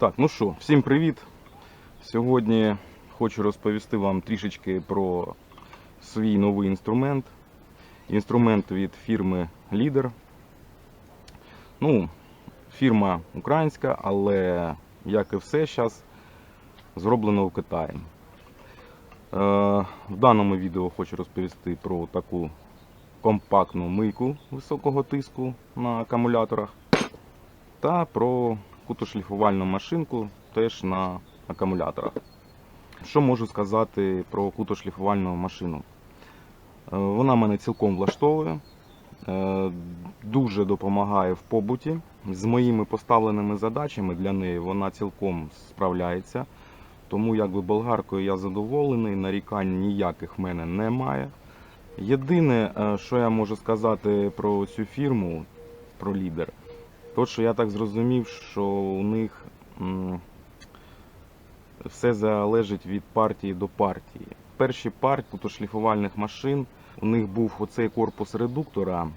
Так, ну що, всім привіт. Сьогодні хочу розповісти вам трішечки про свій новий інструмент. Інструмент від фірми Leader. Ну, фірма українська, але як і все зараз зроблено в Китаї. Е, в даному відео хочу розповісти про таку компактну мийку високого тиску на акумуляторах та про кутошліфувальну машинку теж на акумуляторах. Що можу сказати про кутошліфувальну машину? Е, Вона мене цілком влаштовує, е, дуже допомагає в побуті. З моїми поставленими задачами для неї вона цілком справляється. Тому якби болгаркою я задоволений, нарікань ніяких в мене немає. Єдине, е, що я можу сказати про цю фірму, про лідер, то що я так зрозумів, що у них все залежить від партії до партії. Перші партії шліфувальних машин у них був оцей корпус редуктора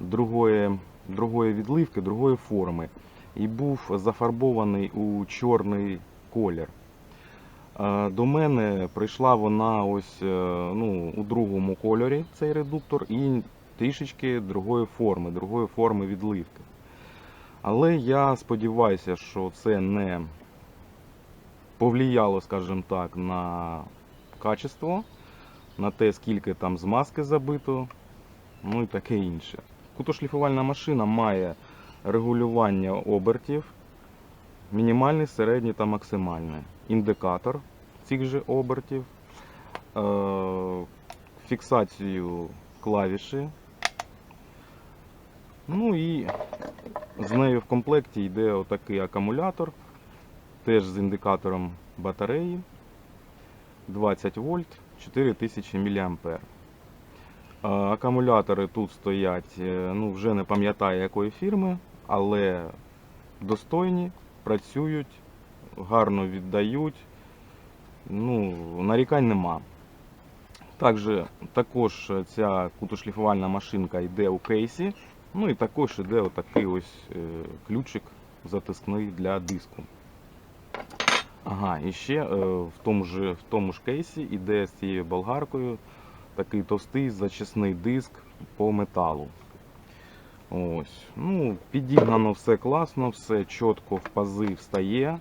другої, другої відливки, другої форми, і був зафарбований у чорний колір. Е, До мене прийшла вона ось е, ну, у другому кольорі цей редуктор і трішечки другої форми, другої форми відливки. Але я сподіваюся, що це не повлияло, скажімо так, на качество, на те, скільки там змазки забито, ну і таке інше. Кутошліфувальна машина має регулювання обертів, мінімальний, середній та максимальний. Індикатор цих же обертів, е, фіксацію клавіші. Ну і з нею в комплекті йде отакий акумулятор, теж з індикатором батареї 20 вольт 4000 мА. Акумулятори тут стоять, е, ну вже не пам'ятаю якої фірми, але достойні, працюють, гарно віддають. Ну, нарікань нема. Також, також ця кутошліфувальна машинка йде у кейсі. Ну і також іде отакий ось е, ключик затискний для диску. Ага, і ще е, в тому ж, в тому ж кейсі іде з цією болгаркою такий товстий зачисний диск по металу. Ось. Ну, підігнано все класно, все чітко в пази встає,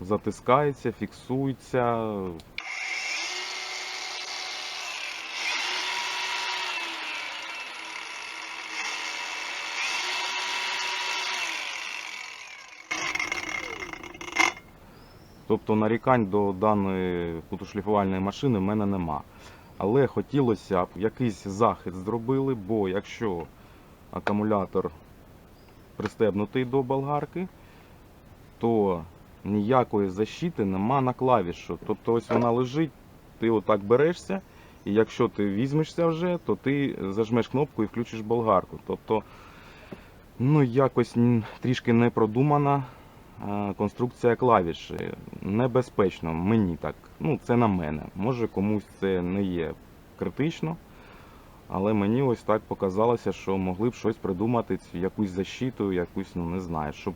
затискається, фіксується. Тобто нарікань до даної кутошліфувальної машини в мене нема. Але хотілося б якийсь захист зробили, бо якщо акумулятор пристебнутий до болгарки, то ніякої защити нема на клавішу. Тобто ось вона лежить, ти отак берешся, і якщо ти візьмешся вже, то ти зажмеш кнопку і включиш болгарку. Тобто, ну якось трішки не продумана конструкція клавіші. Небезпечно, мені так. Ну, це на мене. Може комусь це не є критично. Але мені ось так показалося, що могли б щось придумати, якусь защиту, якусь, ну не знаю, щоб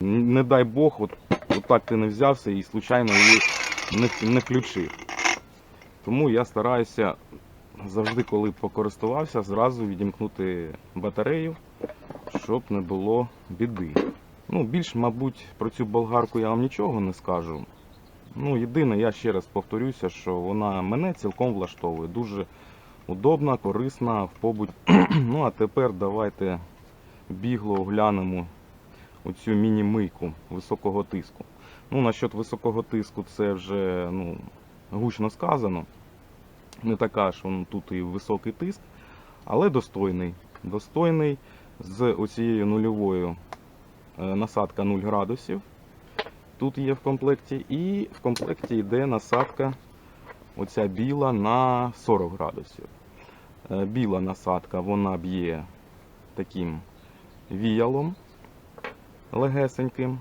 не дай Бог, от, от так ти не взявся і случайно її не, не включив. Тому я стараюся завжди, коли покористувався, зразу відімкнути батарею, щоб не було біди. Ну, більш, мабуть, про цю болгарку я вам нічого не скажу. Ну, єдине, я ще раз повторюся, що вона мене цілком влаштовує. Дуже удобна, корисна в побуті. ну, а тепер давайте бігло оглянемо оцю міні-мийку високого тиску. Ну, насчет високого тиску це вже ну, гучно сказано. Не така ж он тут і високий тиск, але достойний. Достойний з оцією нульовою насадка 0 градусів. Тут є в комплекті, і в комплекті йде насадка оця біла на 40 градусів. Е, Біла насадка вона б'є таким віялом легесеньким.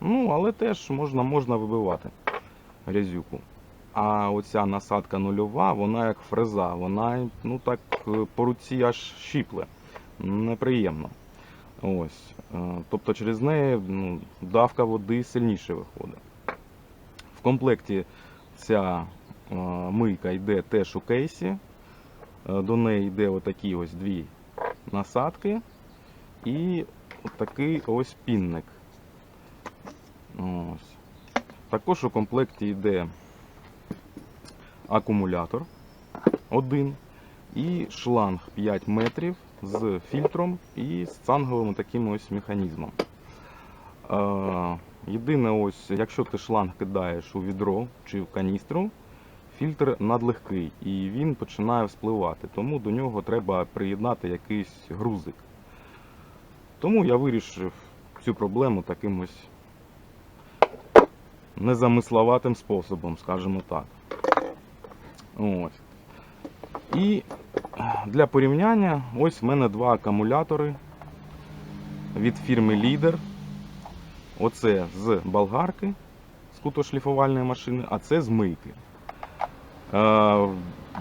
Ну, але теж можна, можна вибивати грязюку. А оця насадка нульова, вона як фреза, вона ну так е, по руці аж щіпле. Неприємно. Ось. е, Тобто через неї ну, давка води сильніше виходить. В комплекті ця е, мийка йде теж у кейсі. Е, До неї йде отакі ось дві насадки і такий ось пінник. Ось. Також у комплекті йде акумулятор один і шланг 5 метрів з фільтром і з цанговим таким ось механізмом. Е, єдине, ось, якщо ти шланг кидаєш у відро чи в каністру, фільтр надлегкий і він починає вспливати, тому до нього треба приєднати якийсь грузик. Тому я вирішив цю проблему таким ось незамисловатим способом, скажімо так. Ось. І для порівняння, ось в мене два акумулятори від фірми Leader. Оце з болгарки, з кутошліфувальної машини, а це з мийки. Е,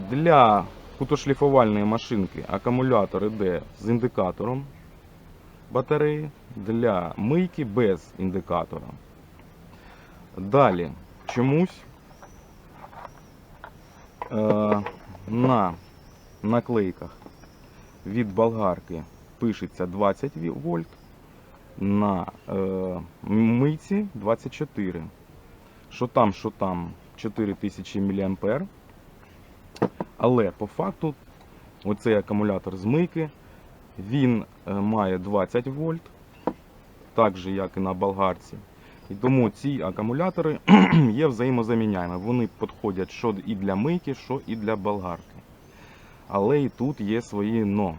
Для кутошліфувальної машинки акумулятор іде з індикатором батареї, для мийки без індикатора. Далі чомусь е, на наклейках від болгарки пишеться 20 вольт, на е, мийці 24. Що там, що там 4000 мА. Але по факту оцей акумулятор з мийки він е, має 20 вольт, так же як і на болгарці. І тому ці акумулятори є взаємозаміняємо. Вони підходять що і для мийки, що і для болгарки. Але і тут є свої но.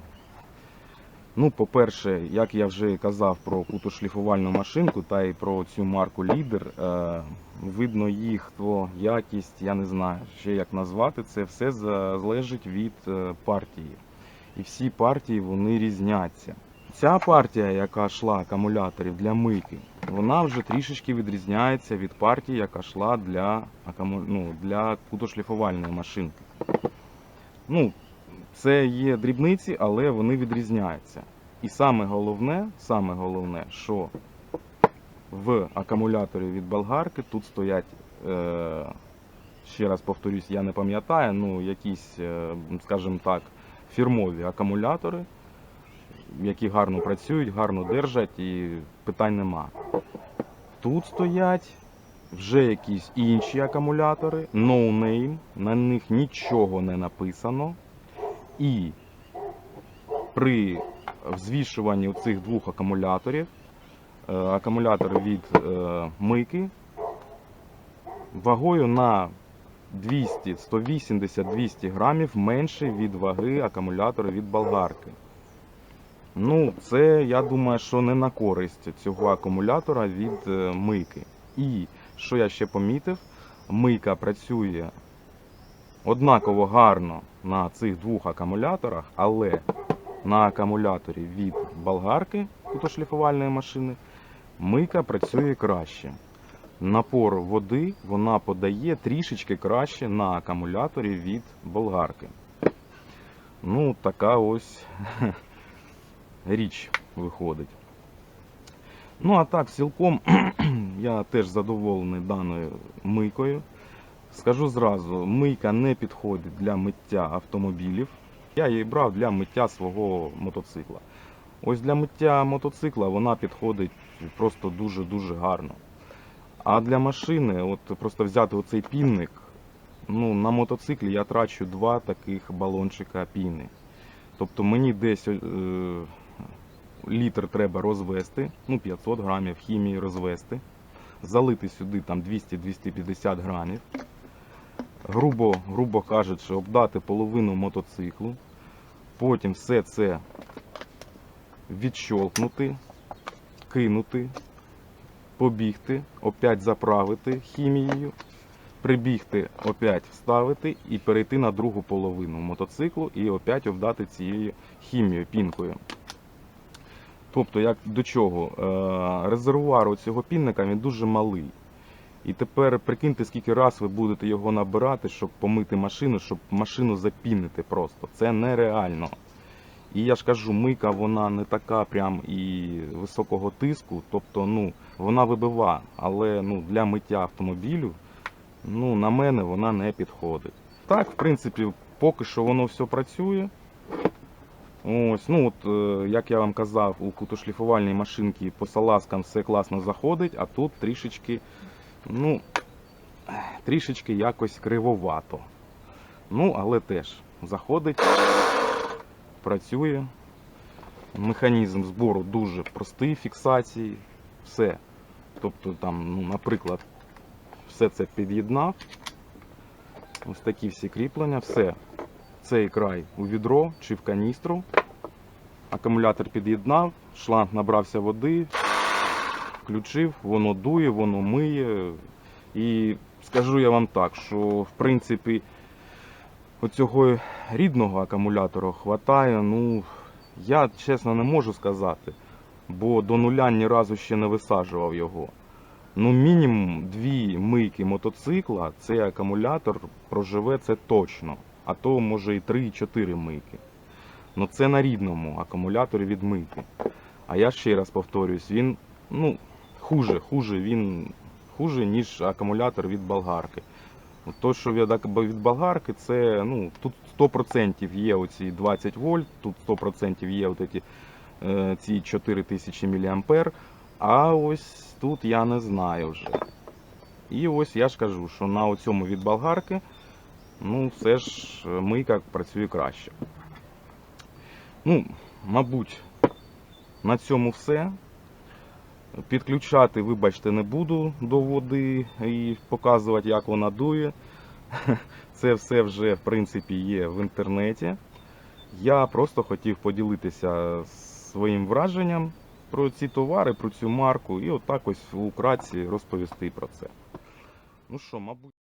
Ну, по-перше, як я вже казав про кутошліфувальну машинку та й про цю марку Лідер, е, видно їх то якість, я не знаю ще як назвати це, все залежить від е, партії. І всі партії вони різняться. Ця партія, яка йшла акумуляторів для мийки, вона вже трішечки відрізняється від партії, яка йшла для, акуму... ну, для кутошліфувальної машинки. Ну, це є дрібниці, але вони відрізняються. І саме головне, саме головне, що в акумуляторі від болгарки тут стоять, е, ще раз повторюсь, я не пам'ятаю, ну якісь, е, скажімо так, фірмові акумулятори, які гарно працюють, гарно держать і питань нема. Тут стоять вже якісь інші акумулятори, no name, на них нічого не написано. І при взвішуванні цих двох акумуляторів, е, акумулятор від е, мийки вагою на 200, 180, 200 грамів менше від ваги акумулятора від болгарки. Ну, це я думаю, що не на користь цього акумулятора від е, мийки. І що я ще помітив, мийка працює однаково гарно на цих двох акумуляторах, але на акумуляторі від болгарки кутошліфувальної машини мийка працює краще. Напор води вона подає трішечки краще на акумуляторі від болгарки. Ну, така ось річ виходить. Ну, а так, цілком я теж задоволений даною мийкою. Скажу зразу, мийка не підходить для миття автомобілів. Я її брав для миття свого мотоцикла. Ось для миття мотоцикла вона підходить просто дуже-дуже гарно. А для машини, от просто взяти оцей пінник, ну, на мотоциклі я трачу два таких балончика піни. Тобто мені десь е, літр треба розвести, ну 500 грамів хімії розвести, залити сюди там 200-250 грамів грубо, грубо кажучи, обдати половину мотоциклу, потім все це відщолкнути, кинути, побігти, опять заправити хімією, прибігти, опять вставити і перейти на другу половину мотоциклу і опять обдати цією хімією, пінкою. Тобто, як до чого? Е, Резервуар у цього пінника він дуже малий. І тепер прикиньте, скільки раз ви будете його набирати, щоб помити машину, щоб машину запінити просто. Це нереально. І я ж кажу, мийка вона не така прям і високого тиску, тобто ну, вона вибива, але ну, для миття автомобілю ну, на мене вона не підходить. Так, в принципі, поки що воно все працює. Ось, ну от, е, як я вам казав, у кутошліфувальній машинці по салазкам все класно заходить, а тут трішечки, ну, трішечки якось кривовато. Ну, але теж заходить, працює. Механізм збору дуже простий фіксації, все. Тобто там, ну, наприклад, все це під'єднав. Ось такі всі кріплення, все. Цей край у відро чи в каністру. Акумулятор під'єднав, шланг набрався води, включив, воно дує, воно миє. І скажу я вам так, що в принципі оцього рідного акумулятора хватає. Ну, я чесно не можу сказати, бо до нуля ні разу ще не висаджував його. Ну, мінімум дві мийки мотоцикла цей акумулятор проживе це точно. А то може і 3-4 мийки. Ну це на рідному акумуляторі від мийки. А я ще раз повторюсь, він ну, хуже, хуже, він хуже, ніж акумулятор від болгарки. То, що від, болгарки, це ну, тут 100% є оці 20 вольт, тут 100% є от ці, е, ці 4000 мА. А ось тут я не знаю вже. І ось я ж кажу, що на цьому від болгарки, ну, все ж е, мийка працює краще. Ну, мабуть, на цьому все. Підключати, вибачте, не буду до води і показувати, як вона дує. Це все вже, в принципі, є в інтернеті. Я просто хотів поділитися своїм враженням про ці товари, про цю марку, і отак ось у кратці розповісти про це. Ну що, мабуть.